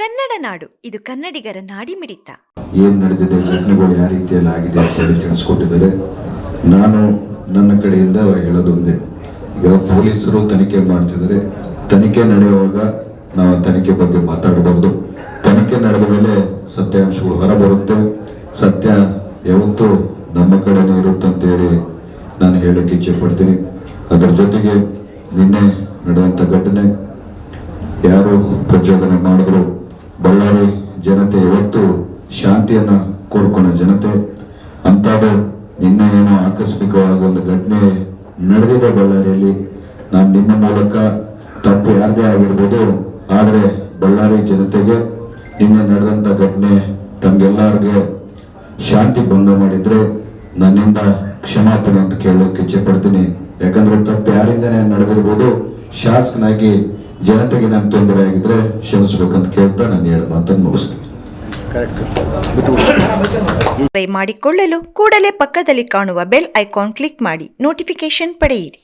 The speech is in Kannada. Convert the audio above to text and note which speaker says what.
Speaker 1: ಕನ್ನಡ ನಾಡು, ಇದು ಕನ್ನಡಿಗರ ನಾಡಿಮಿಡಿತ.
Speaker 2: ಏನು ನಡೆದಿದೆ, ಘಟನೆಗಳು ಯಾವ ರೀತಿಯಲ್ಲಿ ಆಗಿದೆ ಅಂತ ಹೇಳಿ ತಿಳಿಸ್ಕೊಟ್ಟಿದ್ದಾರೆ. ನಾನು ನನ್ನ ಕಡೆಯಿಂದ ಹೇಳೋದೊಂದೇ. ಈಗ ಪೊಲೀಸರು ತನಿಖೆ ಮಾಡ್ತಿದ್ದಾರೆ. ತನಿಖೆ ನಡೆಯುವಾಗ ನಾವು ತನಿಖೆ ಬಗ್ಗೆ ಮಾತಾಡಬಹುದು ತನಿಖೆ ನಡೆದ ಮೇಲೆ ಸತ್ಯಾಂಶಗಳು ಹೊರಬರುತ್ತೆ ಸತ್ಯ ಯಾವತ್ತೂ ನಮ್ಮ ಕಡೆನೇ ಇರುತ್ತೆ ಅಂತ ಹೇಳಿ ನಾನು ಹೇಳಕ್ಕೆ ಇಚ್ಛೆ ಪಡ್ತೀನಿ. ಅದರ ಜೊತೆಗೆ ನಿನ್ನೆ ನಡೆದಂಥ ಘಟನೆ, ಯಾರು ಪ್ರಚೋದನೆ ಮಾಡಿದ್ರು ಜನತೆ ಇವತ್ತು ಶಾಂತಿಯನ್ನ ಕೋರ್ಕೊಂಡ ಜನತೆ ಅಂತಾದ ನಿನ್ನೆ ಏನೋ ಆಕಸ್ಮಿಕವಾಗಿ ಒಂದು ಘಟನೆ ನಡೆದಿದೆ ಬಳ್ಳಾರಿಯಲ್ಲಿ. ನಾನು ನಿನ್ನ ಮೂಲಕ ತಪ್ಪು ಯಾರದೇ ಆಗಿರ್ಬೋದು, ಆದರೆ ಬಳ್ಳಾರಿ ಜನತೆಗೆ ನಿನ್ನೆ ನಡೆದಂಥ ಘಟನೆ ತಮ್ಗೆಲ್ಲರಿಗೆ ಶಾಂತಿ ಭಂಗ ಮಾಡಿದ್ರೆ ನನ್ನಿಂದ ಕ್ಷಮಾಪಣೆ ಅಂತ ಕೇಳೋಕೆ ಇಚ್ಛೆ ಪಡ್ತೀನಿ. ಯಾಕಂದ್ರೆ ತಪ್ಪು ಯಾರಿಂದನೇ ನಡೆದಿರ್ಬೋದು, ಶಾಸಕನಾಗಿ ಜನತೆಗೆ ನಾನು ತೊಂದರೆ ಆಗಿದ್ರೆ ಕ್ಷಮಿಸ್ಬೇಕಂತ ಕೇಳ್ತಾ ನಾನು ಹೇಳ ಮಾತನ್ನು ಮುಗಿಸ್ತೀನಿ.
Speaker 1: ಟ್ರೈ ಮಾಡಿಕೊಳ್ಳಲು ಕೂಡಲೇ ಪಕ್ಕದಲ್ಲಿ ಕಾಣುವ ಬೆಲ್ ಐಕಾನ್ ಕ್ಲಿಕ್ ಮಾಡಿ ನೋಟಿಫಿಕೇಶನ್ ಪಡೆಯಿರಿ.